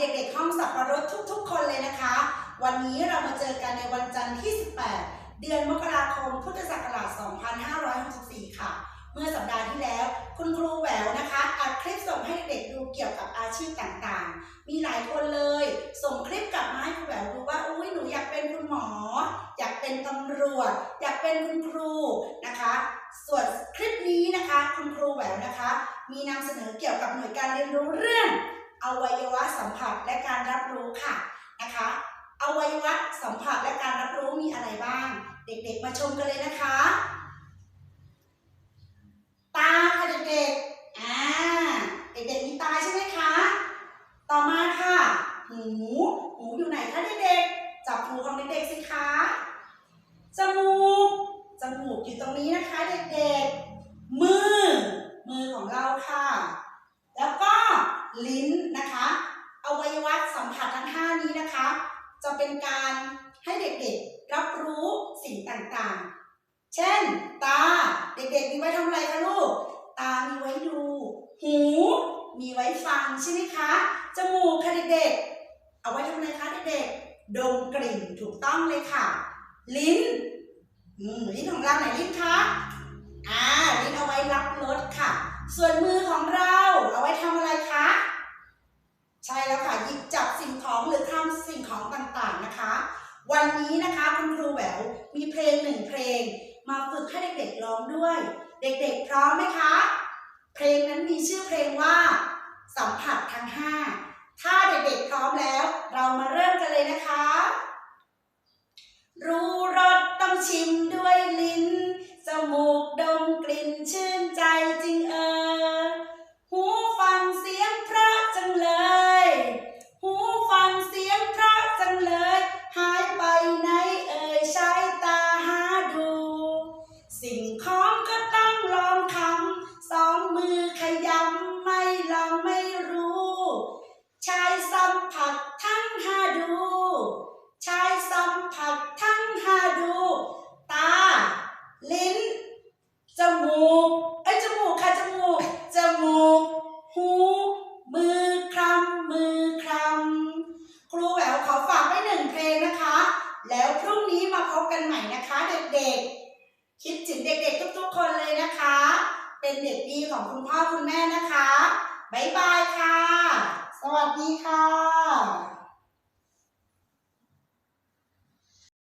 เด็กๆห้องสับปะรดทุกๆ คนเลยนะคะ วันนี้เรามาเจอกันในวันจันทร์ที่ 18 เดือนมกราคม พุทธศักราช 2564 ค่ะ เมื่อสัปดาห์ที่แล้ว คุณครูแหววนะคะอัดคลิปส่งให้เด็กดูเกี่ยวกับอาชีพต่างๆ มีหลายคนเลย ส่งคลิปกลับมาให้ครูแหววดูว่า อุ้ยหนูอยากเป็นคุณหมอ อยากเป็นตำรวจ อยากเป็นคุณครูนะคะ ส่วนคลิปนี้นะคะ คุณครูแหววนะคะ มีนำเสนอเกี่ยวกับหน่วยการเรียนรู้เรื่อง อวัยวะสัมผัสและการรับรู้ค่ะนะคะอวัยวะสัมผัสและการรับรู้มีอะไรบ้าง เด็กๆ มาชมกันเลยนะคะ ตาค่ะเด็กๆอ่าเด็กๆมีตาใช่ไหมคะ ต่อมาค่ะหูหูอยู่ไหนคะเด็กๆจับหูของเด็กๆสิคะจมูกจมูกอยู่ตรงนี้นะคะ เด็กๆมือ มือของเราค่ะ ลิ้นนะคะอวัยวะสัมผัสทั้ง 5 นี้นะคะ จะเป็นการให้เด็กๆรับรู้สิ่งต่างๆ เช่น ตาเด็กๆมีไว้ทำอะไรคะลูก ตามีไว้ดู หูมีไว้ฟังใช่ไหมคะ จมูกค่ะเด็กๆ เอาไว้ทำอะไรคะเด็กๆ ดมกลิ่นถูกต้องเลยค่ะ ลิ้นอืมลิ้นของเราไหนลิ้นคะ อ่า ลิ้นเอาไว้รับรสค่ะ ส่วนมือของเราเอาไว้ทำอะไรคะ วันนี้นะคะคุณครูแหววมีเพลงหนึ่งเพลง มาฝึกให้เด็กๆร้องด้วย เด็กๆพร้อมไหมคะ เพลงนั้นมีชื่อเพลงว่า สัมผัสทั้งห้าถ้าเด็กๆพร้อมแล้ว เรามาเริ่มกันเลยนะคะ รู้รสต้องชิมด้วยลิ้น จมูก กันใหม่นะคะเด็กๆ คิดถึงเด็กๆทุกๆคนเลยนะคะ เป็นเด็กดีของคุณพ่อคุณแม่นะคะ บ๊ายบายค่ะ สวัสดีค่ะ